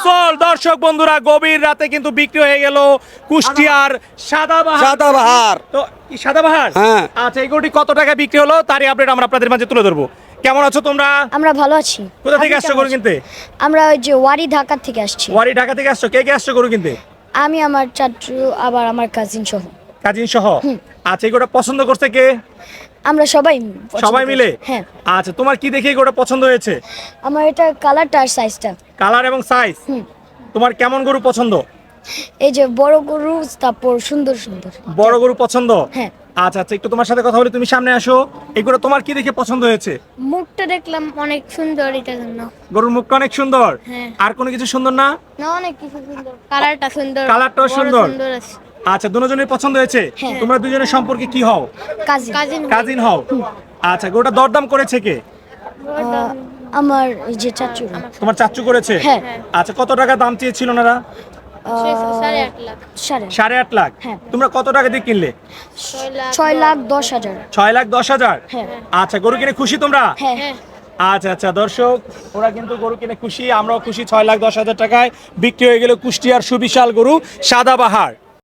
আফসল দর্শক বন্ধুরা গভীর রাতে কিন্তু বিক্রি হয়ে গেল কুষ্টিয়ার সাদাবাহার। সাদাবাহার। তো কি সাদাবাহার? হ্যাঁ। আচ্ছা এই গরুটি কত টাকা বিক্রি হলো তারই আপডেট আমরা আপনাদের মাঝে তুলে ধরবো। কেমন আছো তোমরা? আমরা ভালো আছি। কোথা থেকে আসছো গরু কিনতে? আমরা ওই যে ওয়ারি ঢাকা থেকে আসছি। ওয়ারি ঢাকা থেকে আসছো? কে কে আসছো গরু কিনতে? আমি আমার চাচু আবার আমার কাজিন সহ। কাজিন সহ। আচ্ছা এই গরুটা পছন্দ করছে কে? আমরা সবাই পছন্দ সবাই। মিলে? হ্যাঁ। আচ্ছা তোমার কি দেখে এই গরুটা পছন্দ হয়েছে? আমার এটা কালারটা আর সাইজটা কালার এবং সাইজ হুম। তোমার কেমন গরু পছন্দ? এই যে বড় গরু তারপর সুন্দর সুন্দর। বড় গরু পছন্দ? হ্যাঁ। আচ্ছা আচ্ছা একটু তোমার সাথে কথা বলে তুমি সামনে আসো। এগুলো তোমার কি দেখে পছন্দ হয়েছে? মুখটা দেখলাম অনেক সুন্দর এটার জন্য। গরুর মুখটা অনেক সুন্দর? হ্যাঁ। আর কোনো কিছু সুন্দর না? না অনেক কিছু সুন্দর। কালারটা সুন্দর। কালারটাও বড় সুন্দর। সুন্দর আছে। আচ্ছা দুজনের পছন্দ হয়েছে? হ্যাঁ। তোমরা দুজনের সম্পর্কে কি হও? কাজিন। হও। আচ্ছা গরুটা দরদাম করেছে কে? আমার এই যে চাচু। তোমার চাচ্চু করেছে? হ্যাঁ। আচ্ছা কত টাকা দাম চেয়েছিল ওনারা? সাড়ে আট লাখ। সাড়ে সাড়ে আট লাখ? হ্যাঁ। তোমরা কত টাকা দিয়ে কিনলে? ছয় লাখ দশ হাজার। ছয় লাখ দশ হাজার? হ্যাঁ। আচ্ছা গরু কিনে খুশি তোমরা? আচ্ছা আচ্ছা দর্শক ওরা কিন্তু গরু কিনে খুশি আমরাও খুশি। ছয় লাখ দশ হাজার টাকায় বিক্রি হয়ে গেল কুষ্টিয়ার সুবিশাল গরু সাদাবাহার